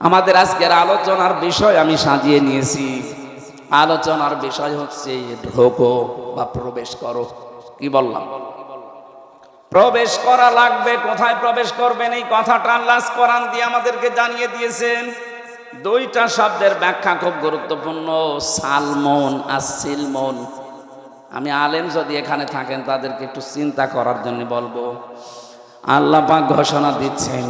আমাদের আজকের আলোচনার বিষয় আমি সাজিয়ে নিয়েছি। আলোচনার বিষয় হচ্ছে ঢোকো বা প্রবেশ করো। কি বললাম? প্রবেশ করা লাগবে। কোথায় প্রবেশ করবেন? এই কথাটা আল্লাহ কোরআন দিয়ে আমাদেরকে জানিয়ে দিয়েছেন। দুইটা শব্দের ব্যাখ্যা খুব গুরুত্বপূর্ণ। সালমন আর সিলমন। আমি আলেম যদি এখানে থাকেন, তাদেরকে একটু চিন্তা করার জন্য বলব। আল্লাহ পাক ঘোষণা দিচ্ছেন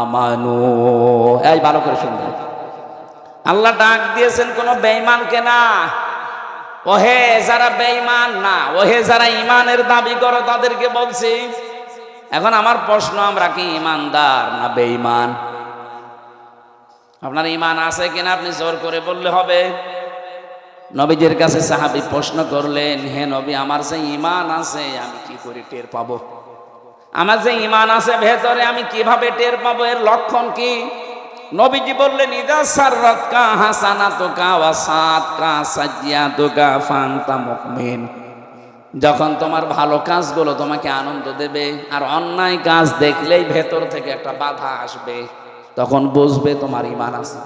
আমানু। এই ভালো করে শুনবেন। আল্লাহ ডাক দিয়েছেন কোন বেঈমানকে না। ওহে যারা বেঈমান না, ওহে যারা ইমানের দাবি করো, তাদেরকে বলছি, এখন আমার প্রশ্ন, আমরা কি ইমানদার না বেঈমান? আপনার ইমান আছে কিনা আপনি জোর করে বললে হবে। নবীজির কাছে সাহাবি প্রশ্ন করলেন, হে নবী, আমার যে ইমান আছে, আমি কি করে টের পাবো? আমার যে ইমান আছে, ভেতরে আমি কীভাবে টের পাবো? এর লক্ষণ কি? নবীজি বললেন, ইদা সাররাত কা হাসানাত কা ওয়াসাত কা সাজিয়াত কা ফান্তা মুমিন। যখন তোমার ভালো কাজগুলো তোমাকে আনন্দ দেবে আর অন্যায় কাজ দেখলেই ভেতর থেকে একটা বাধা আসবে, তখন বুঝবে তোমার ইমান আছে।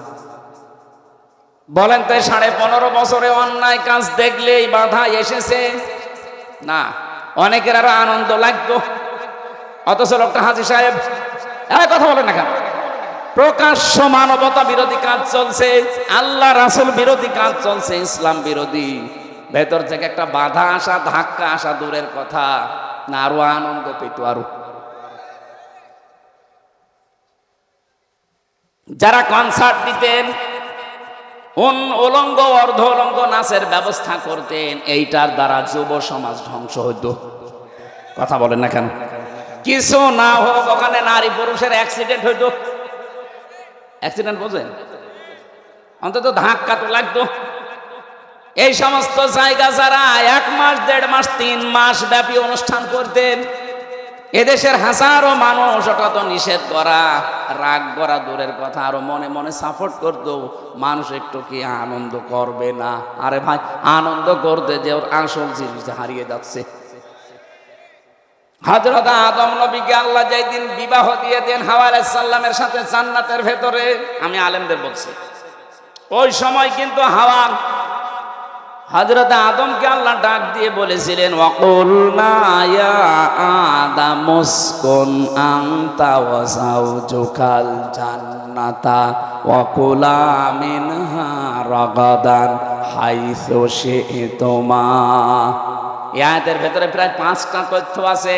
বলেন তো সাড়ে পনেরো বছরে অন্যায় কাজ দেখলেই বাধা এসেছে? না, অনেকের আরও আনন্দ লাগতো। অথচ লোকটা হাজি সাহেব এক কথা বলেন না প্রকাশ্য মানবতা বিরোধী কাজ চলছে, আল্লাহ রাসুল বিরোধী কাজ চলছে, ইসলাম বিরোধী। ভেতর থেকে একটা বাধা আসা, ধাক্কা আসা দূরের কথা। না, আরও আনন্দ পেত আরও। যারা কনসার্ট দিতেন উন উলঙ্গ, অর্ধ উলঙ্গ নাচের ব্যবস্থা করতেন। এইটার দ্বারা যুব সমাজ ধ্বংস হইত। কথা বলেন না কেন? কিছু না হোক, ওখানে নারী পুরুষের অ্যাক্সিডেন্ট হইত। অ্যাক্সিডেন্ট বোঝেন? অন্তত ধাক্কা তো লাগতো। এই সমস্ত জায়গা যারা এক মাস, দেড় মাস, তিন মাস ব্যাপী অনুষ্ঠান করতেন এদেশের হাজারো মানুষ ওটা নিষেধ করা, রাগ করা দূরের কথা, আরও মনে মনে সাপোর্ট করতো। মানুষ একটু কি আনন্দ করবে না? আরে ভাই, আনন্দ করতে যে ওর আসল জিনিস হারিয়ে যাচ্ছে। হজরত আদম নবীকে আল্লাহ দিন বিবাহ দিয়ে দেন, হাওয়া সাল্লামের সাথে জান্নাতের ভেতরে, আমি আলেমদের বলছি। ওই সময় কিন্তু হাওয়া হজরত আদমকে আল্লাহ ডাক দিয়ে বলেছিলেন, ওয়াকুল ইয়া আদম উসকুন আনতা ওয়া যাওজুকাল জান্নাতা মিনহা রাগাদান হাইসু শি'তুমা। এই আয়াতের ভেতরে প্রায় পাঁচটা তথ্য আছে।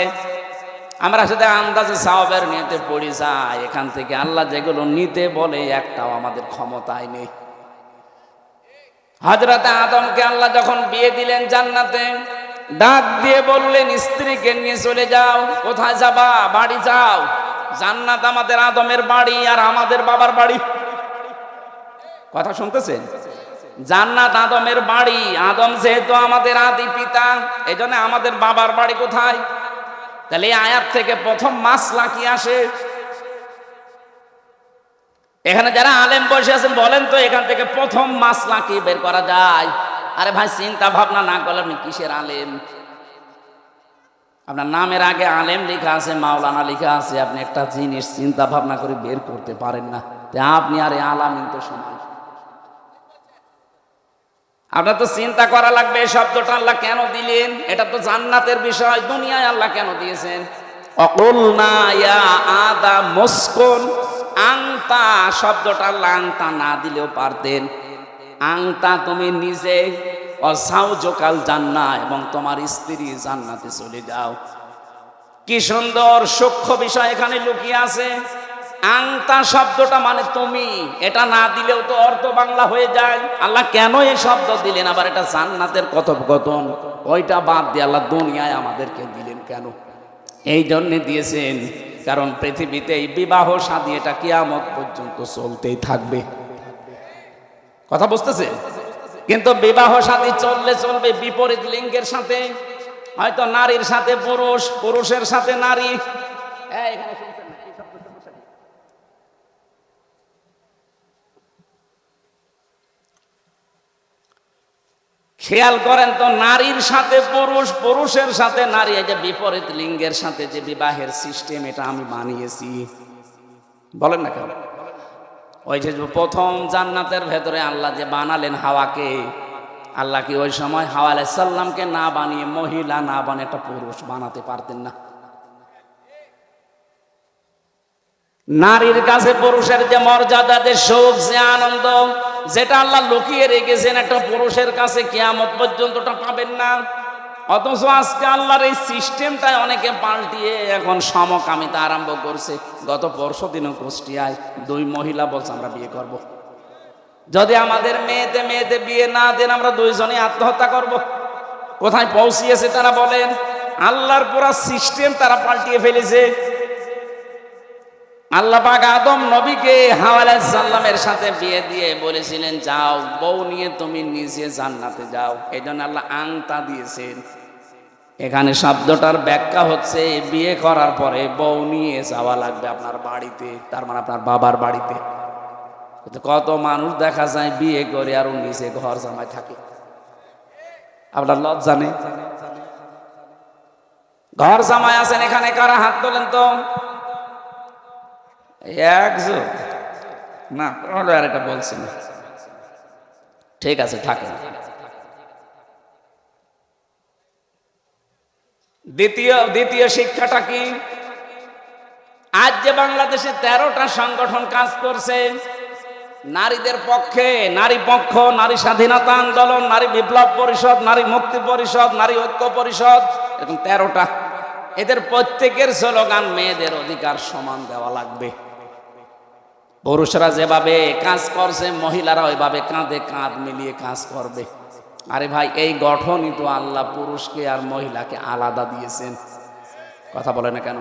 আমরা সাথে আন্দাজে সাহাবের নিতে পড়ি যাই, এখান থেকে আল্লাহ যেগুলো নিতে বলে একটাও আমাদের ক্ষমতায় নেই। হজরতে আদমকে আল্লাহ যখন বিয়ে দিলেন জান্নাতে, ডাক দিয়ে বললেন, স্ত্রীকে নিয়ে চলে যাও, কোথায় যাবা? বাড়ি যাও। জান্নাত আমাদের আদমের বাড়ি আর আমাদের বাবার বাড়ি। কথা শুনতেছেন? জান্নাত আদমের বাড়ি। আদম যেহেতু আমাদের আদি পিতা এই আমাদের বাবার বাড়ি কোথায়? তাহলে এই আয়াত থেকে প্রথম মাস লাকি আসে? এখানে যারা আলেম বসে আছেন, বলেন তো এখান থেকে প্রথম মাসলা কি বের করা যায়? আরে ভাই, চিন্তা ভাবনা না করলে আপনি কিসের আলেম? আপনার নামের আগে আলেম লেখা আছে, মাওলানা লেখা আছে, আপনি একটা জিনিস চিন্তা ভাবনা করে বের করতে পারেন না। আপনি আরে আলামিন তো সমান। আপনার তো চিন্তা করা লাগবে, এই শব্দটা আল্লাহ কেন দিলেন? এটা তো জান্নাতের বিষয়, দুনিয়ায় আল্লাহ কেন দিয়েছেন? না আদা মুস্কুন আংতা শব্দটা আংতা না দিলেও পারতেন। আংতা তুমি নিজে অসাও জোকাল জান্না এবং তোমার স্ত্রী জান্নাতে চলে যাও। কি সুন্দর সূক্ষ্ম বিষয় এখানে লুকিয়ে আছে। আংতা শব্দটা মানে তুমি, এটা না দিলেও তো অর্থ বাংলা হয়ে যায়। আল্লাহ কেন এই শব্দ দিলেন? আবার এটা জান্নাতের কথোপকথন। ওইটা বাদ দিয়ে আল্লাহ দুনিয়ায় আমাদেরকে দিলেন কেন? এই জন্যে দিয়েছেন কারণ পৃথিবীতে এই বিবাহ শাদী এটা কিয়ামত পর্যন্ত চলতেই থাকবে। কথা বুঝতেছে? কিন্তু বিবাহ শাদী চললে চলবে বিপরীত লিঙ্গের সাথে, হয়তো নারীর সাথে পুরুষ, পুরুষের সাথে নারী। এখানে শুনছেন না? এই শব্দটা বসে দিন। খেয়াল করেন তো, নারীর সাথে পুরুষ, পুরুষের সাথে নারী, এই যে বিপরীত লিঙ্গের সাথে যে বিবাহের সিস্টেম, এটা আমি বানিয়েছি। বলেন না কেন? ওই যে প্রথম জান্নাতের ভেতরে আল্লাহ যে বানালেন হাওয়াকে, আল্লাহ কি ওই সময় হাওয়া আলাইসাল্লামকে না বানিয়ে মহিলা, না বানিয়ে একটা পুরুষ বানাতে পারতেন না? নারীর কাছে পুরুষের যে মর্যাদা, যে সুখ, যে আনন্দ যেটা আল্লাহ লুকিয়ে রেখেছেন একটা পুরুষের কাছে কেয়ামত পর্যন্ত ওটা পাবেন না অথচ আজকে আল্লাহর এই সিস্টেমটাই অনেকে পাল্টিয়ে এখন সমকামিতা আরম্ভ করছে গত পরশু দিনও কুষ্টিয়ায় দুই মহিলা বলছে, আমরা বিয়ে করব। যদি আমাদের মেয়েতে মেয়েতে বিয়ে না দেন, আমরা দুইজনে আত্মহত্যা করব। কোথায় পৌঁছিয়েছে তারা বলেন, আল্লাহর পুরা সিস্টেম তারা পাল্টিয়ে ফেলেছে আল্লাহ পাক আদম নবীকে সাল্লামের সাথে বিয়ে দিয়ে বলেছিলেন, যাও, বউ নিয়ে তুমি নিজে জান্নাতে যাও। এই জন্য আল্লাহ আংতা দিয়েছেন। এখানে শব্দটার ব্যাখ্যা হচ্ছে, বিয়ে করার পরে বউ নিয়ে যাওয়া লাগবে আপনার বাড়িতে, তার মানে আপনার বাবার বাড়িতে। কত মানুষ দেখা যায় বিয়ে করে আর নিজে ঘর জামায় থাকে। আপনার লজ্জা নেই? ঘর জামাই আছেন এখানে কারা? হাত তোলেন তো। একজন? না আর এটা বলছি না। ঠিক আছে থাকে দ্বিতীয় দ্বিতীয় শিক্ষাটা কি? আজ যে বাংলাদেশে তেরোটা সংগঠন কাজ করছে, নারীদের পক্ষে, নারী পক্ষ, নারী স্বাধীনতা আন্দোলন, নারী বিপ্লব পরিষদ, নারী মুক্তি পরিষদ, নারী ঐক্য পরিষদ, এরকম তেরোটা। এদের প্রত্যেকের স্লোগান, মেয়েদের অধিকার সমান দেওয়া লাগবে। পুরুষরা যেভাবে কাজ করছে মহিলারা ওইভাবে কাঁধে কাঁধ মিলিয়ে কাজ করবে। আরে ভাই, এই গঠনই তো আল্লাহ পুরুষকে আর মহিলাকে আলাদা দিয়েছেন। কথা বলে না কেন?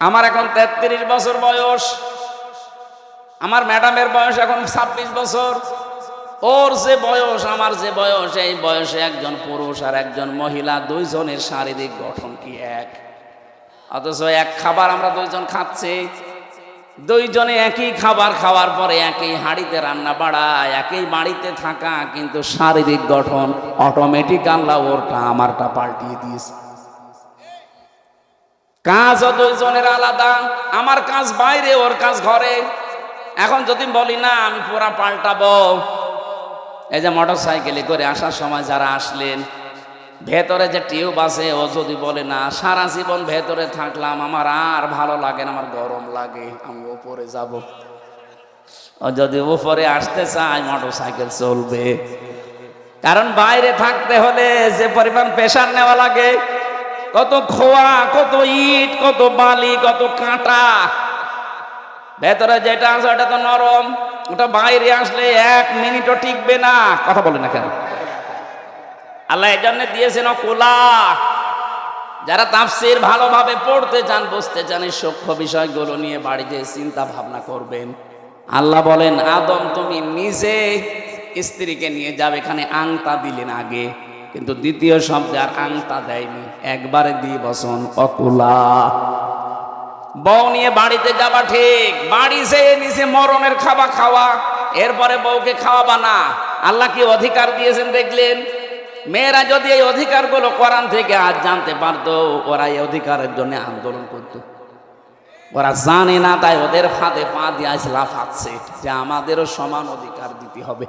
আমার এখন তেত্রিশ বছর বয়স। আমার ম্যাডামের বয়স এখন ছাব্বিশ বছর। ওর যে বয়স, আমার যে বয়স, এই বয়সে একজন পুরুষ আর একজন মহিলা দুইজনের শারীরিক গঠন কি এক? অথচ এক খাবার আমরা দুইজন খাচ্ছি। দুইজনে একই খাবার খাওয়ার পরে একই হাঁড়িতে রান্না বাড়ায়, একই বাড়িতে থাকা, কিন্তু শারীরিক গঠন অটোমেটিক আল্লাহ ওরটা, আমারটা পাল্টিয়ে দিয়েছে। কাজও দুইজনের আলাদা, আমার কাজ বাইরে, ওর কাজ ঘরে। এখন যদি বলি, না, আমি পুরা পাল্টাবো। এই যে মোটর সাইকেলে করে আসার সময় যারা আসলেন ভেতরে যে টিউব আছে, ও যদি বলে, না, সারা জীবন ভেতরে থাকলাম, আমার আর ভালো লাগে না, আমার গরম লাগে, আমি উপরে যাব। ও যদি উপরে আসতে চায় মোটর সাইকেল চলবে। কারণ বাইরে থাকতে হলে যে পরিমাণ প্রেশার নেওয়া লাগে, কত খোয়া, কত ইট, কত বালি, কত কাঁটা। ভেতরে যেটা আছে, ওটা তো নরম, ওটা বাইরে আসলে এক মিনিটও টিকবে না। কথা বলে না কেন? আল্লাহ এই জন্য দিয়েছেন কোলা যারা তাফসির ভালোভাবে পড়তে চান, বুঝতে চান, এই সূক্ষ্ম বিষয়গুলো নিয়ে বাড়িতে চিন্তা ভাবনা করবেন। আল্লাহ বলেন, আদম, তুমি নিজে স্ত্রীকে নিয়ে যাবে এখানে আংতা দিলেন আগে, কিন্তু দ্বিতীয় শব্দে আর আংতা দেয়নি, একবারে দিয়ে বসন অকুলা বউ নিয়ে বাড়িতে যাবা ঠিক, বাড়ি সে নিচে মরণের খাওয়া খাওয়া, এরপরে বউকে খাওয়াবা না। আল্লাহ কি অধিকার দিয়েছেন দেখলেন? মেয়েরা যদি এই অধিকারগুলো কোরআন থেকে আজ জানতে পারতো, ওরা এই অধিকারের জন্য আন্দোলন করত। ওরা জানে না, তাই ওদের ফাঁদে পা দিয়ে লাফাচ্ছে। যে আমাদেরও সমান অধিকার দিতে হবে।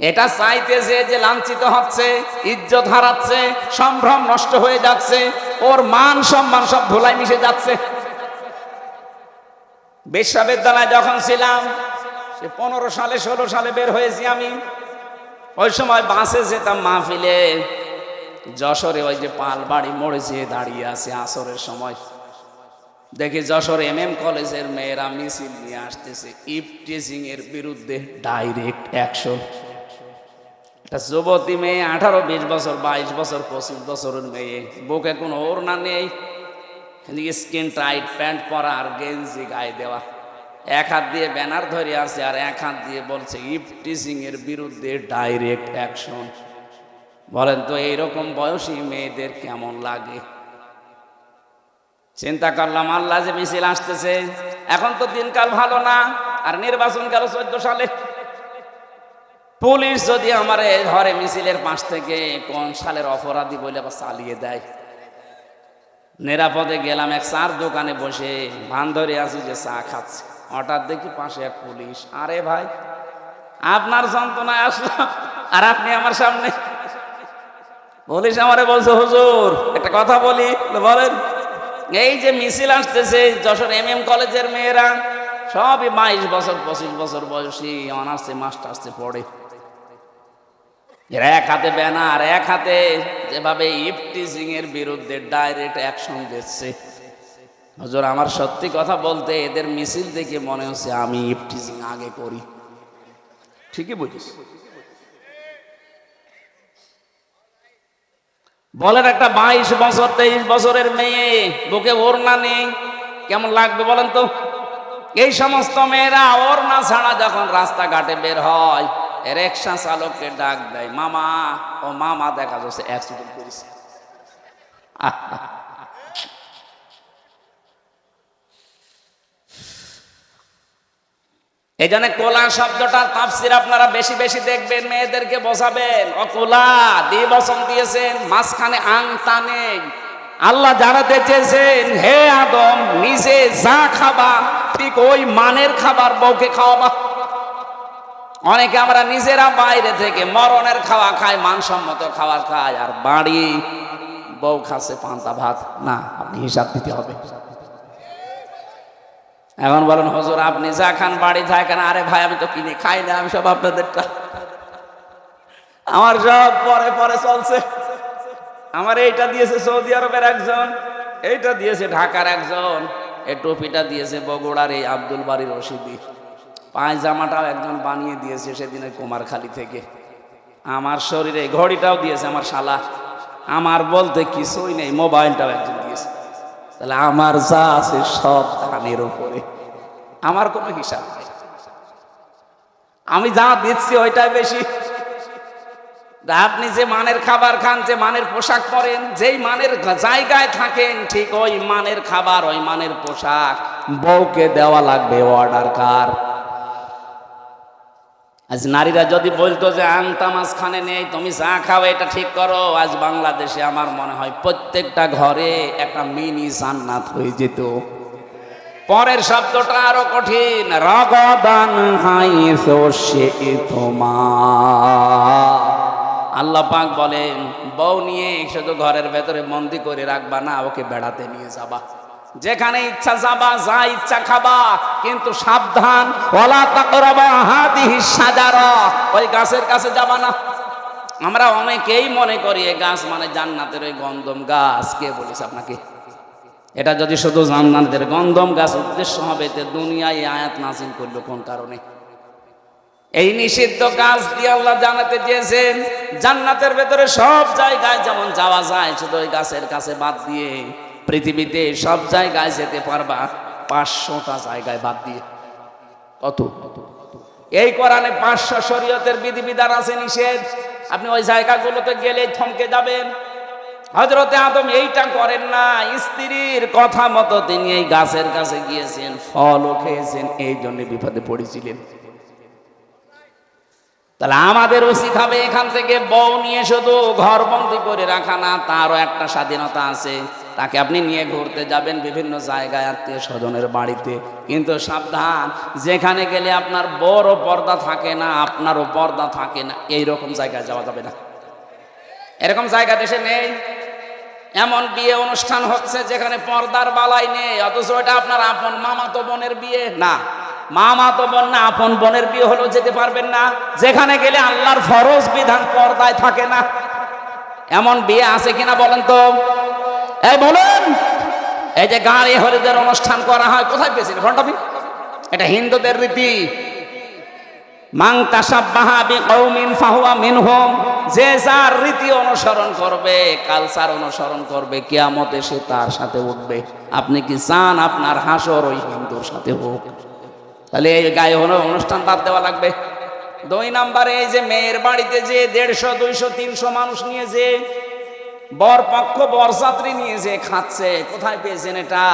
এটা চাইতেছে যে লাঞ্ছিত হচ্ছে, ইজ্জত হারাচ্ছে, সম্ভ্রম নষ্ট হয়ে যাচ্ছে, ওর মান সম্মান সব ধুলাই মিশে যাচ্ছে। বিশ্ববিদ্যালয়ে যখন ছিলাম, সে পনেরো সালে, ষোলো সালে বের হয়েছি আমি। ওই সময় বাসে যেতাম মাহফিলে। যশোরে ওই যে পাল বাড়ি মোড়ে যেয়ে দাঁড়িয়ে আছে আসরের সময়। দেখি যশোর এম এম কলেজের মেয়েরা মিছিল নিয়ে আসতেছে, ইফটিজিং এর বিরুদ্ধে ডাইরেক্ট অ্যাকশন একটা যুবতী মেয়ে, আঠারো, বিশ বছর, বাইশ বছর, পঁচিশ বছরের মেয়ে। বুকে কোনো ওর না নেই স্কিন টাইট প্যান্ট পরা আর গেঞ্জি গায়ে দেওয়া। এক হাত দিয়ে ব্যানার ধরে আছে আর এক হাত দিয়ে বলছে ইফটিজিং এর বিরুদ্ধে ডাইরেক্ট অ্যাকশন বলেন তো, এইরকম বয়সী মেয়েদের কেমন লাগে? চিন্তা করলাম, আল্লাহ যে মিছিল আসতেছে, এখন তো দিনকাল ভালো না, আর নির্বাচন গেল চোদ্দ সালে। পুলিশ যদি আমার ধরে মিছিলের পাশ থেকে কোন সালের অপরাধী বলে আবার চালিয়ে দেয়। নিরাপদে গেলাম, এক চার দোকানে বসে ভান ধরে আছি যে চা খাচ্ছে। হঠাৎ দেখি পাশে এক পুলিশ। আরে ভাই, আপনার যন্ত্রণায় আসলাম আর আপনি আমার সামনে। পুলিশ আমারে বলছে, হুজুর, একটা কথা বলি বলেন। এই যে মিছিল আসতেছে, যশোর এম এম কলেজের মেয়েরা, সবই বাইশ বছর, পঁচিশ বছর বয়সী, অনার্সে, মাস্টার্সে পড়ে। এক হাতে ব্যানার, এক হাতে যেভাবে ইফটিজিং এর বিরুদ্ধে ডাইরেক্ট অ্যাকশন দিচ্ছে। হুজুর, আমার সত্যি কথা বলতে এদের মিছিল দেখে মনে হচ্ছে আমি ইফটিজিং আগে করি। ঠিকই বুঝিস বলেন একটা বাইশ বছর, তেইশ বছরের মেয়ে, বুকে ওড়না নেই, কেমন লাগবে বলেন তো? এই সমস্ত মেয়েরা ওড়না ছাড়া যখন রাস্তাঘাটে বের হয় রিক্সা চালককে ডাক দেয়, মামা, ও মামা দেখা যাচ্ছে অ্যাক্সিডেন্ট করেছে। এই জন্য কোলা শব্দটার তাফসির আপনারা বেশি বেশি দেখবেন, মেয়েদেরকে বসাবেন ও কোলা দিয়ে বসন দিয়েছেন, মাঝখানে আং টানে। আল্লাহ জানাতে চেয়েছেন হে আদম, নিজে যা খাবা, ঠিক ওই মানের খাবার বউকে খাওয়াবা। অনেকে আমরা নিজেরা বাইরে থেকে মরণের খাওয়া খাই, মানসম্মত খাওয়া খাই, আর বাড়ি বউ খাচ্ছে পান্তা ভাত। না, আপনি হিসাব দিতে হবে। এখন বলেন, হজুর, আপনি যা খান, বাড়ি থাকেন আরে ভাই, আমি তো কিনে খাই না, আমি সব আপনাদেরটা আমার সব পরে পরে চলছে। আমার এইটা দিয়েছে সৌদি আরবের একজন, এইটা দিয়েছে ঢাকার একজন, এই টুপিটা দিয়েছে বগুড়ার এই আব্দুল বাড়ির রশিদি। পায়জামাটাও একজন বানিয়ে দিয়েছে সেদিনের কুমারখালী থেকে। আমার শরীরে ঘড়িটাও দিয়েছে আমার শালা। আমার বলতে কিছুই নেই, মোবাইলটাও একজন দিয়েছে। তাহলে আমার যা আছে সব ধানের উপরে। আমার কোনো হিসাব নেই। আমি যা দিচ্ছি ওইটাই বেশি। আপনি যে মানের খাবার খান, যে মানের পোশাক পরেন, যেই মানের জায়গায় থাকেন, ঠিক ওই মানের খাবার, ওই মানের পোশাক বউকে দেওয়া লাগবে অর্ডার কার। আজ নারীরা যদি বলতো যে আংতা মাঝখানে নেই, তুমি চা খাও, এটা ঠিক করো। আজ বাংলাদেশে আমার মনে হয় প্রত্যেকটা ঘরে একটা মিনি জান্নাত হয়ে যেত। পরের শব্দটা আরও কঠিন। রগদান হাই সে তোমার। আল্লাহ পাক বলেন, বউ নিয়ে শুধু ঘরের ভেতরে বন্দি করে রাখবা না, ওকে বেড়াতে নিয়ে যাবা। যেখানে ইচ্ছা যাবা, যা ইচ্ছা খাবা, কিন্তু সাবধান। ওই গাছের কাছে যাবা না। আমরা অনেকেই মনে করি গাছ মানে জান্নাতের ওই গন্ধম গাছ। কে বলিস আপনাকে? এটা যদি শুধু জান্নাতের গন্ধম গাছ উদ্দেশ্য হবে তে দুনিয়ায় আয়াত নাজিল করল কোন কারণে? এই নিষিদ্ধ কাজ দিয়ে আল্লাহ জানাতে চেয়েছেন জান্নাতের ভেতরে সব জায়গায় যেমন যাওয়া যায়, শুধু ওই গাছের কাছে বাদ দিয়ে পৃথিবীতে সব জায়গায় যেতে পারবা, পাঁচশোটা জায়গায় বাদ দিয়ে। কত? এই কোরআনে পাঁচশো শরীয়তের বিধিবিধান আছে নিষেধ। আপনি ওই জায়গাগুলোতে গেলে থমকে যাবেন। হজরতে আদম এইটা করেন না। স্ত্রীর কথা মতো তিনি এই গাছের কাছে গিয়েছেন, ফলও খেয়েছেন, এই জন্য বিপদে পড়েছিলেন। তাহলে আমাদের উচিত হবে এখান থেকে, বউ নিয়ে শুধু ঘর বন্দি করে রাখা না, তারও একটা স্বাধীনতা আছে। তাকে আপনি নিয়ে ঘুরতে যাবেন বিভিন্ন জায়গায়, আত্মীয় স্বজনের বাড়িতে। কিন্তু সাবধান, যেখানে গেলে আপনার বড় পর্দা থাকে না, আপনারও পর্দা থাকে না এই রকম জায়গায় যাওয়া যাবে না। এরকম জায়গা দেশে নেই? এমন বিয়ে অনুষ্ঠান হচ্ছে যেখানে পর্দার বালাই নেই, অথচ এটা আপনার আপন মামাতো বোনের বিয়ে। না, মামাতো বোন না, আপন বোনের বিয়ে হলেও যেতে পারবেন না। যেখানে গেলে আল্লাহর ফরজ বিধান পর্দায় থাকে না। এমন বিয়ে আছে কিনা বলেন তো? এই বলেন, এই যে গাড়ি হরিদের অনুষ্ঠান করা হয়, কোথায় পেয়েছেন? ঘন্টাবি এটা হিন্দুদের রীতি। মাং তাসাব্বাহা বিকৌমিন ফাহুয়া মিনহুম, যে যার রীতি অনুসরণ করবে, কালচার অনুসরণ করবে, কিয়ামতে সে তার সাথে উঠবে। আপনি কি চান আপনার হাসর ওই হিন্দুর সাথে হোক? তাহলে এই গায়ে হলো অনুষ্ঠান বাদ দেওয়া লাগবে। দুই নাম্বারে এই যে মেয়ের বাড়িতে যে দেড়শো, দুইশো, তিনশো মানুষ নিয়ে যে বর পক্ষ বরযাত্রী নিয়ে যে খাচ্ছে, কোথায় পেয়েছেন এটা?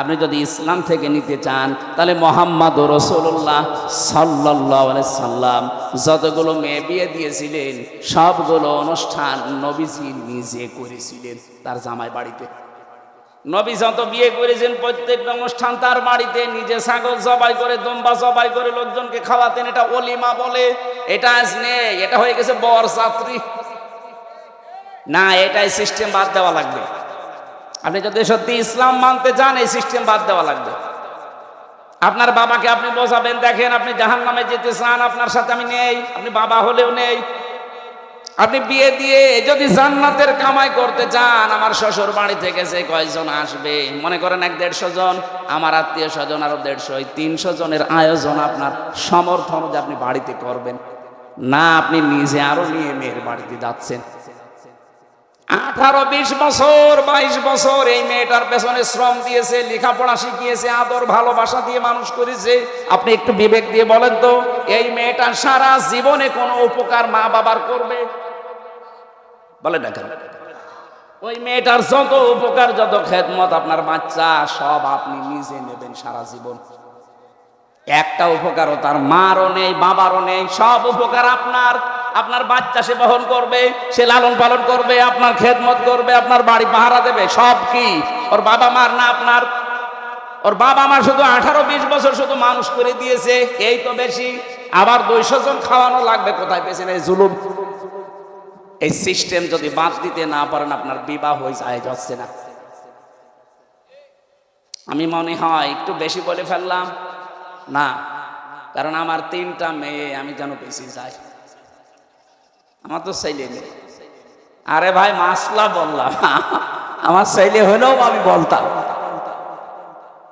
আপনি যদি ইসলাম থেকে নিতে চান, তাহলে মোহাম্মদ রসুল্লাহ সাল্লাহ সাল্লাম যতগুলো মেয়ে বিয়ে দিয়েছিলেন, সবগুলো অনুষ্ঠান নবীজি নিজে করেছিলেন তার জামাই বাড়িতে। নবী যত বিয়ে করেছেন, প্রত্যেকটা অনুষ্ঠান তার বাড়িতে, নিজে ছাগল জবাই করে, দম্বা জবাই করে লোকজনকে খাওয়াতেন, এটা অলিমা বলে, এটা আজ এটা হয়ে গেছে বর যাত্রী না, এটাই সিস্টেম বাদ দেওয়া লাগবে। আপনি যদি সত্যি ইসলাম মানতে চান, এই সিস্টেম বাদ দেওয়া লাগবে। আপনার বাবাকে আপনি বোঝাবেন, দেখেন আপনি জাহান নামে যেতে চান, আপনার সাথে আমি নেই, আপনি বাবা হলেও নেই। আপনি বিয়ে দিয়ে যদি জান্নাতের কামাই করতে চান, আমার শ্বশুর বাড়ি থেকে যে কয়জন আসবে? মনে করেন এক দেড়শো জন, আমার আত্মীয় স্বজন আরও দেড়শো তিনশো জনের আয়োজন আপনার সমর্থন যে আপনি বাড়িতে করবেন। না, আপনি নিজে আরও নিয়ে মেয়ের বাড়িতে যাচ্ছেন। আঠারো বিশ বছর, বাইশ বছর এই মেয়েটার পেছনে শ্রম দিয়েছে, লেখাপড়া শিখিয়েছে, আদর, ভালোবাসা দিয়ে মানুষ করেছে। আপনি একটু বিবেক দিয়ে বলেন তো, এই মেয়েটা সারা জীবনে কোনো উপকার মা বাবার করবে? বলে না কেন ওই মেয়েটার যত উপকার, যত খেদমত আপনার বাচ্চা, সব আপনি নিজে নেবেন সারা জীবন। একটা উপকারও তার মারও নেই, বাবারও নেই, সব উপকার আপনার। আপনার বাচ্চা সে বহন করবে, সে লালন পালন করবে, আপনার খেদমত করবে, আপনার বাড়ি পাহারা দেবে, সব কি? ওর বাবা মার না আপনার? ওর বাবা মা শুধু আঠারো বিশ বছর শুধু মানুষ করে দিয়েছে, এই তো বেশি। আবার দুইশো জন খাওয়ানো লাগবে, কোথায় পেয়েছেন এই জুলুম? এই সিস্টেম যদি বাদ দিতে না পারেন, আপনার বিবাহ হয়ে যায়, যাচ্ছে না। আমি মনে হয় একটু বেশি বলে ফেললাম। না, কারণ আমার তিনটা মেয়ে, আমি যেন বেশি যাই। আমার তো ছেলে নেই। আরে ভাই, মাসলা বললাম। আমার ছেলে হলেও আমি বলতাম।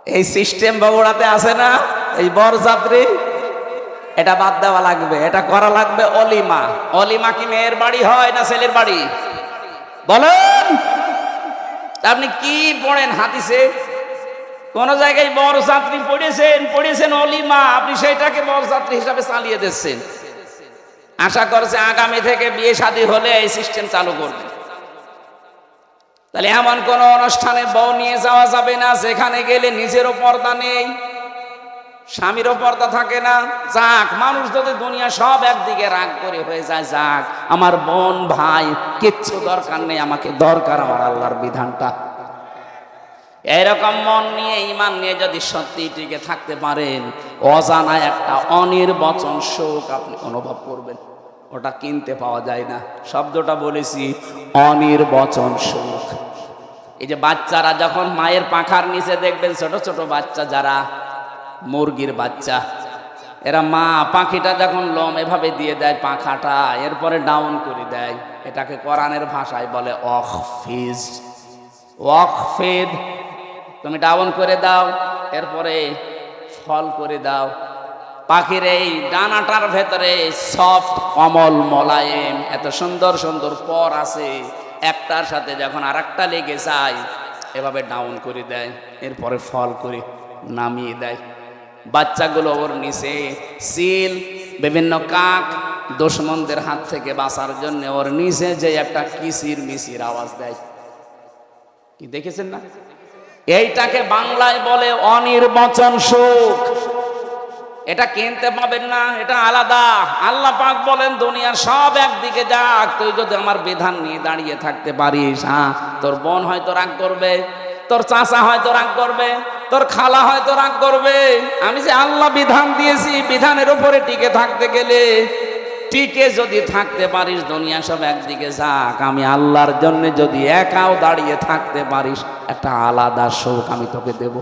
এই সিস্টেম বগুড়াতে আছে না? এই বরযাত্রী? এটা বাদ দেওয়া লাগবে, এটা করা লাগবে অলিমা। অলিমা কি মেয়ের বাড়ি হয় না ছেলের বাড়ি? বলেন! আপনি কি পড়েন হাদিসে? কোন জায়গায় বড় যাত্রী পড়েছেন পড়েছেন অলিমা, আপনি সেটাকে বড় যাত্রী হিসাবে চালিয়ে দিচ্ছেন। আশা করছে আগামী থেকে বিয়ে শাদী হলে এই সিস্টেম চালু করবে। তাহলে এমন কোন অনুষ্ঠানে বউ নিয়ে যাওয়া যাবে না, যেখানে গেলে নিজেরও পর্দা নেই, স্বামীরও পর্দা থাকে না। যাক, মানুষ যদি দুনিয়া সব একদিকে রাগ করে হয়ে যায়, যাক, আমার বোন ভাই কিচ্ছু দরকার নেই, আমাকে দরকার আমার আল্লাহর বিধানটা। এরকম মন নিয়ে ইমান নিয়ে যদি সত্যি টিকে থাকতে পারেন, অজানা একটা অনির্বচন শোক আপনি অনুভব করবেন। ওটা কিনতে পাওয়া যায় না। শব্দটা বলেছি, অনির্বচন শোক। এই যে বাচ্চারা যখন মায়ের পাখার নিচে দেখবেন, ছোট ছোট বাচ্চা যারা, মুরগির বাচ্চা, এরা মা পাখিটা যখন লম এভাবে দিয়ে দেয় পাখাটা, এরপরে ডাউন করে দেয়। এটাকে কোরআনের ভাষায় বলে অখফিজ ওয়াকফেদ তুমি ডাউন করে দাও, এরপরে ফল করে দাও। পাখির এই ডানাটার ভেতরে সফট কমল মোলায়েম, এত সুন্দর সুন্দর পর আছে। একটার সাথে যখন আর একটা লেগে যায়, এভাবে ডাউন করে দেয়, এরপরে ফল করে নামিয়ে দেয়। বাচ্চাগুলো ওর নিচে সিল, বিভিন্ন কাক দুশ্মনদের হাত থেকে বাঁচার জন্য ওর নিচে যে একটা কিসির মিসির আওয়াজ দেয়। কি দেখেছেন না? এইটাকে বাংলায় বলে অনির্বচন সুখ। এটা কিনতে পাবেন না, এটা আলাদা। আল্লাহ পাক বলেন, দুনিয়ার সব একদিকে যাক, তুই যদি আমার বিধান নিয়ে দাঁড়িয়ে থাকতে পারিস হ্যাঁ? তোর বোন হয়তো রাগ করবে, তোর চাচা হয়তো রাগ করবে, তোর খালা হয়তো রাগ করবে। আমি যে আল্লাহ বিধান দিয়েছি, বিধানের উপরে টিকে থাকতে গেলে টিকে যদি থাকতে পারিস, দুনিয়া সব একদিকে যাক। আমি আল্লাহর জন্য যদি একাও দাঁড়িয়ে থাকতে পারিস, একটা আলাদা শোক আমি তোকে দেব।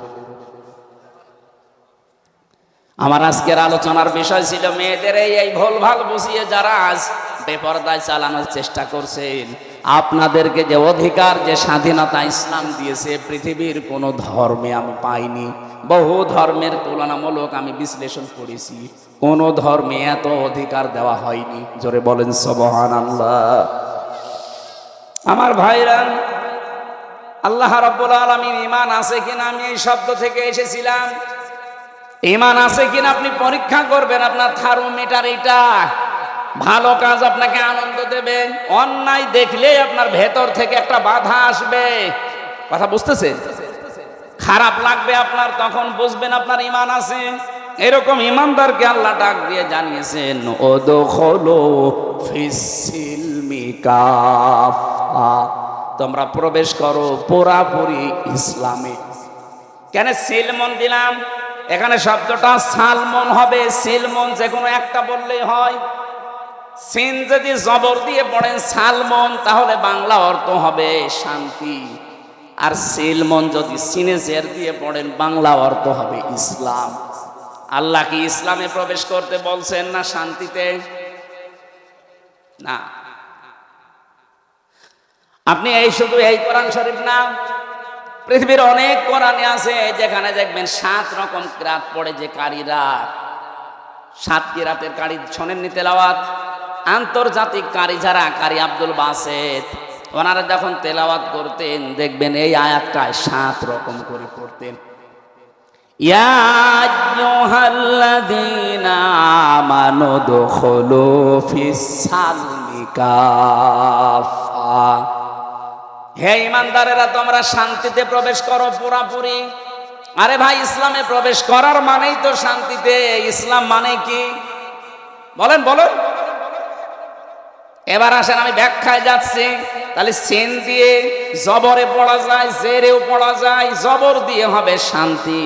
আমার আজকের আলোচনার বিষয় ছিল মেয়েদের এই ভুলভাল ভুল ভালো বুঝিয়ে যারা আজ বেপরদায় চালানোর চেষ্টা করছেন। আপনাদেরকে যে অধিকার, যে স্বাধীনতা ইসলাম দিয়েছে, পৃথিবীর কোনো ধর্মে আমি পাইনি। বহু ধর্মের তুলনামূলক আমি বিশ্লেষণ করেছি। কোনো ধর্মে এত অধিকার দেওয়া হয়নি। জোরে বলেন সবহান আল্লাহ আমার ভাইরান আল্লাহ রব্বুল আলমীর ইমান আছে কিনা আমি এই শব্দ থেকে এসেছিলাম। ইমান আছে কিনা আপনি পরীক্ষা করবেন আপনার থার্মোমিটার এটা ভালো কাজ আপনাকে আনন্দ দেবে। অন্যায় দেখলেই আপনার ভেতর থেকে একটা বাধা আসবে। কথা বুঝতেছে? খারাপ লাগবে আপনার, তখন বুঝবেন আপনার ইমান আছে। এরকম ইমানদারকে আল্লাহ ডাক দিয়ে জানিয়েছেন ও দোখলো তোমরা প্রবেশ করো পুরাপুরি ইসলামে। কেন সিলমন দিলাম? এখানে শব্দটা সালমন হবে। সিলমন যে কোনো একটা বললেই হয়। সিন যদি জবর দিয়ে পড়েন সালমন তাহলে বাংলা অর্থ হবে শান্তি। আর সিলমন যদি সিনে জের দিয়ে পড়েন, বাংলা অর্থ হবে ইসলাম। আল্লাহ কি ইসলামে প্রবেশ করতে বলছেন না শান্তিতে? না। আপনি এই শুধু এই কোরআন শরীফ না, পৃথিবীর অনেক কোরআনে আছে যেখানে দেখবেন সাত রকম কিরাত পড়ে যে কারীরা। সাত কিরাতের কারি শোনেননি তেলাওয়াত? আন্তর্জাতিক কারি যারা, কারি আব্দুল বাসেদ, ওনারা যখন তেলাওয়াত করতেন, দেখবেন এই আয়াতটায় সাত রকম করে পড়তেন। হে ইমানদারেরা, তোমরা শান্তিতে প্রবেশ করো পুরাপুরি। আরে ভাই, ইসলামে প্রবেশ করার মানেই তো শান্তিতে। ইসলাম মানে কি? বলেন বলেন। এবার আসেন, আমি ব্যাখ্যায় যাচ্ছি। তাহলে সেন দিয়ে জবরে পড়া যায়, জেরেও পড়া যায়, জবর দিয়ে হবে শান্তি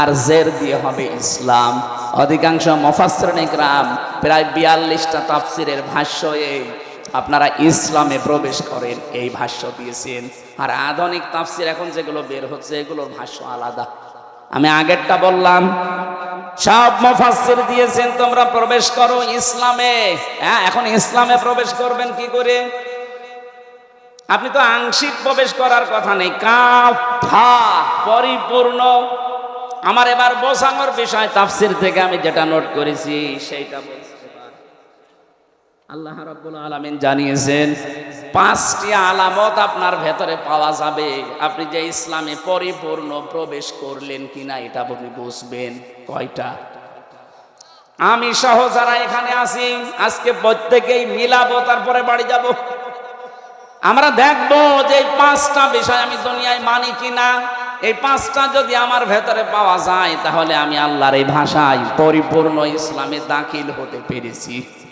আর জের দিয়ে হবে ইসলাম। অধিকাংশ মফাসরণিক রাম প্রায় বিয়াল্লিশটা তাফসিরের ভাষ্য আপনারা ইসলামে প্রবেশ করেন, এই ভাষ্য দিয়েছেন। আর আধুনিক তাফসির এখন যেগুলো বের হচ্ছে, এগুলোর ভাষ্য আলাদা। আমি আগেরটা বললাম। সব মুফাসসির দিয়েছেন, তোমরা প্রবেশ করো ইসলামে। হ্যাঁ এখন ইসলামে প্রবেশ করবেন কি করে? আপনি তো আংশিক প্রবেশ করার কথা নেই, কাফা পরিপূর্ণ। আমার এবার বোঝানোর বিষয় তাফসির থেকে আমি যেটা নোট করেছি, সেইটা বলছি আল্লাহ রাব্বুল আলামিন জানিয়েছেন পাঁচটি আলামত আপনার ভেতরে পাওয়া যাবে। আপনি যে ইসলামে পরিপূর্ণ প্রবেশ করলেন কিনা এটা আপনি বুঝবেন। কয়টা? আমি সহ যারা এখানে আছি, আজকে প্রত্যেকেই মিলাবো, তারপরে বাড়ি যাব। আমরা দেখব যে পাঁচটা বিষয় আমি দুনিয়ায় মানি কিনা। এই পাঁচটা যদি আমার ভেতরে পাওয়া যায়, তাহলে আমি আল্লাহর এই ভাষায় পরিপূর্ণ ইসলামে দাখিল হতে পেরেছি।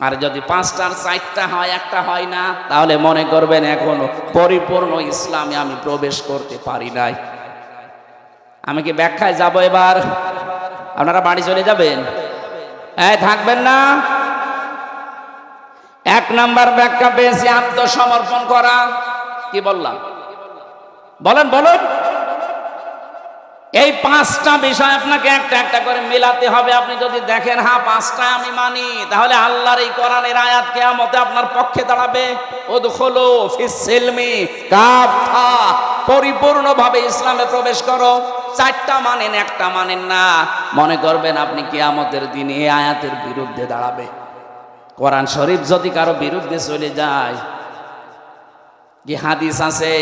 আর যদি পাঁচটার চারটা হয়, একটা হয় না, তাহলে মনে করবেন এখনও পরিপূর্ণ ইসলামে আমি প্রবেশ করতে পারি নাই। আমি কি ব্যাখ্যায় যাব এবার? আপনারা বাড়ি চলে যাবেন? হ্যাঁ থাকবেন না? এক নাম্বার ব্যাখ্যা পেয়েছি, আত্মসমর্পণ করা। কি বললাম? বলেন, বলুন। এই পাঁচটা বিষয় আপনাকে একটা একটা করে মেলাতে হবে। আপনি যদি দেখেন হ্যাঁ পাঁচটা আমি মানি, তাহলে আল্লাহর এই কোরআনের আয়াত কেয়ামতে আপনার পক্ষে দাঁড়াবে। ওদখলো ফিসিলমি কাফা, পরিপূর্ণভাবে ইসলামে প্রবেশ করো। চারটা মানেন, একটা মানেন না। মনে করবেন আপনি কেয়ামতের দিনে এই আয়াতের বিরুদ্ধে দাঁড়াবে। কোরআন শরীফ যদি কারও বিরুদ্ধে চলে যায়, কি হাদিস আছে?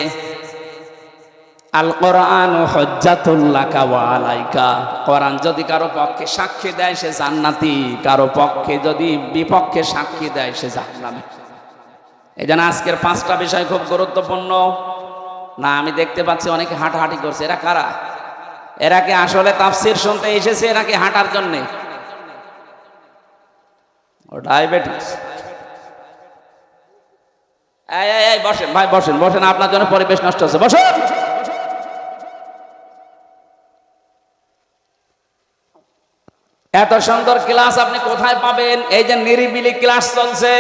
আল কোরআন হজ্জাতুল্লাকা ওয়া আলাইকা। কোরআন যদি কারও পক্ষে সাক্ষী দেয়, সে জান্নাতি। কারও পক্ষে যদি বিপক্ষে সাক্ষী দেয়, সে জাহান্নামে। এই জন্য আজকের পাঁচটা বিষয় খুব গুরুত্বপূর্ণ। না, আমি দেখতে পাচ্ছি অনেকে হাঁটাহাঁটি করছে। এরা কারা? এরা কি আসলে তাফসির শুনতে এসেছে এরা কি হাঁটার জন্যে? ও, ডায়াবেটিস। এই, বসেন। ভাই, বসেন। বসেন, আপনার জন্য পরিবেশ নষ্ট হচ্ছে। বসেন! এত সুন্দর ক্লাস আপনি কোথায় পাবেন? এই যে নিরিবিলি ক্লাস চলছে।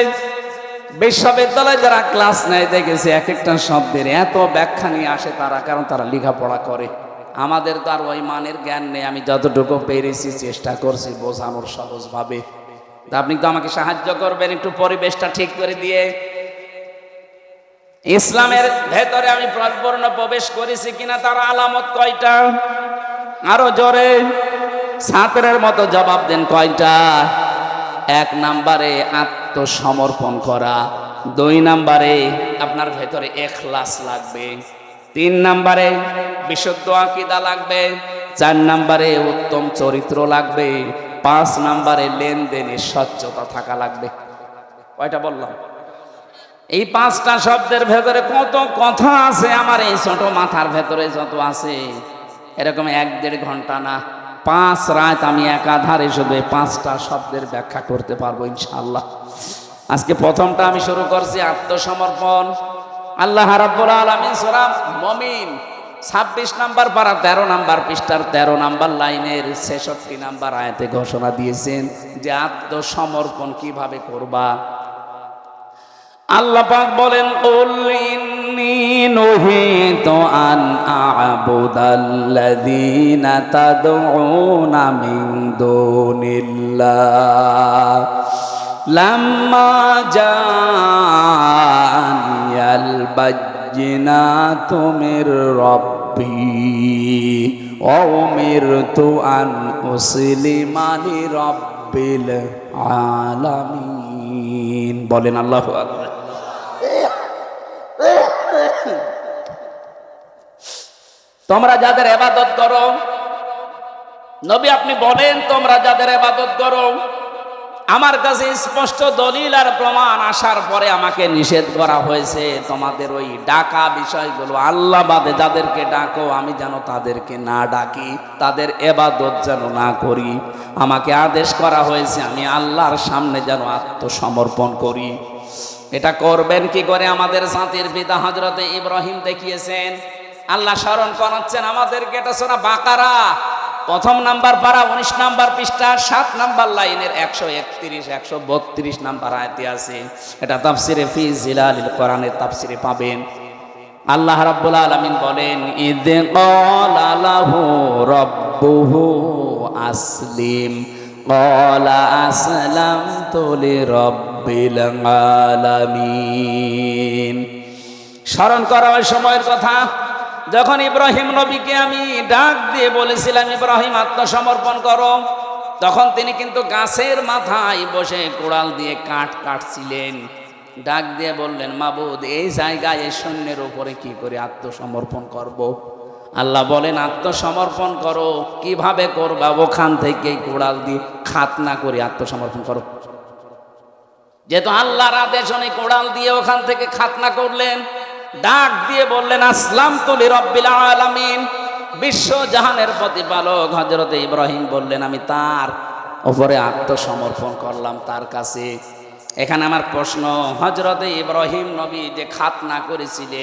বিশ্ববিদ্যালয়ে যারা ক্লাস নেয়, দেখেছে এক একটা শব্দের এত ব্যাখ্যা নিয়ে আসে তারা, কারণ তারা লেখাপড়া করে। আমাদের তো আর ওই মানের জ্ঞান নেই, আমি যতটুকু পেরেছি, চেষ্টা করছি বোঝানোর সহজভাবে। তা আপনি তো আমাকে সাহায্য করবেন, একটু পরিবেশটা ঠিক করে দিয়ে। ইসলামের ভেতরে আমি প্রবেশ করেছি কিনা, তার আলামত কয়টা? আরও জোরে। ছাত্রের মতো জবাব দেন কয়টা? এক নাম্বারে আত্মসমর্পণ করা, দুই নাম্বারে আপনার ভেতরে এখলাস লাগবে, তিন নাম্বারে বিশুদ্ধ আকিদা লাগবে, চার নাম্বারে উত্তম চরিত্র লাগবে, পাঁচ নাম্বারে লেনদেনে স্বচ্ছতা থাকা লাগবে। কয়টা বললাম? এই পাঁচটা শব্দের ভেতরে কত কথা আছে আমার, এই ছোট মাথার ভেতরে যত আছে, এরকম এক দেড় ঘণ্টা না। পাঁচ রাত আমি একাধারে শুধু পাঁচটা শব্দের ব্যাখ্যা করতে পারব ইনশাল্লাহ আজকে প্রথমটা আমি শুরু করছি, আত্মসমর্পণ। আল্লাহ রাব্বুল আলামিন সূরা মুমিন, ছাব্বিশ নাম্বার পারা, তেরো নাম্বার পৃষ্ঠার তেরো নাম্বার লাইনের ছেষট্টি নাম্বার আয়াতে ঘোষণা দিয়েছেন যে আত্মসমর্পণ কীভাবে করবা। আল্লাহ পাক বলেন কুল ইন্নী নুহিতু আন আ'বুদাল্লাযীনা তাদউনা মিন দুনিল্লাহ লাম্মা জানিয়াল বাজ্জিনাতু মির রাব্বি ওয়া উমিরতু আন উসলিমা লিরাব্বিল আলামিন বলেন আল্লাহু আকবার তোমরা যাদের এবাদত করো, নবী আপনি বলেন, তোমরা যাদের এবাদত করো, আমার কাছে স্পষ্ট দলিল আর প্রমাণ আসার পরে আমাকে নিষেধ করা হয়েছে। তোমাদের ওই ডাকা বিষয়গুলো আল্লাহ বাদে যাদেরকে ডাকো, আমি যেন তাদেরকে না ডাকি, তাদের এবাদত যেন না করি। আমাকে আদেশ করা হয়েছে, আমি আল্লাহর সামনে যেন আত্মসমর্পণ করি। এটা করবেন কি করে আমাদের জাতির পিতা হজরতে ইব্রাহিম দেখিয়েছেন? আল্লাহ স্মরণ করাচ্ছেন আমাদেরকে, এটা সোনা বাকারা। প্রথম নাম্বার পারা, উনিশ নাম্বার পৃষ্ঠা, সাত নাম্বার লাইনের একশো একত্রিশ, একশো বত্রিশ নাম্বার আয়তে আছে। এটা তাফসিরে ফি জিলালিল কোরআনের তাফসিরে পাবেন। আল্লাহ রাব্বুল আলামিন বলেন ইদ লাহু রাব্বুহু আসলিম। ক্বালা আসলামতু লিরাব্বিল আলামিন। স্মরণ করা ওই সময়ের কথা। যখন ইব্রাহিম নবীকে আমি ডাক দিয়ে বলেছিলাম, ইব্রাহিম, আত্মসমর্পণ করো। তখন তিনি কিন্তু গাছের মাথায় বসে কোড়াল দিয়ে কাঠ কাটছিলেন। ডাক দিয়ে বললেন, মাবুদ, এই জায়গায় এই সৈন্যের উপরে কি করে আত্মসমর্পণ করব। আল্লাহ বলেন, আত্মসমর্পণ করো। কীভাবে করবা? ওখান থেকে কোড়াল দিয়ে খাতনা করে আত্মসমর্পণ করো। যেহেতু আল্লাহর আদেশ, উনি কোড়াল দিয়ে ওখান থেকে খাতনা করলেন। ডাক দিয়ে বললেন আসলাম তো রব্বিল আলামিন। বিশ্ব জাহানের প্রতিপালক হজরত ইব্রাহিম বললেন, আমি তার উপরে আত্মসমর্পণ করলাম তার কাছে। এখানে আমার প্রশ্ন হজরত ইব্রাহিম নবী যে খাতনা করেছিলেন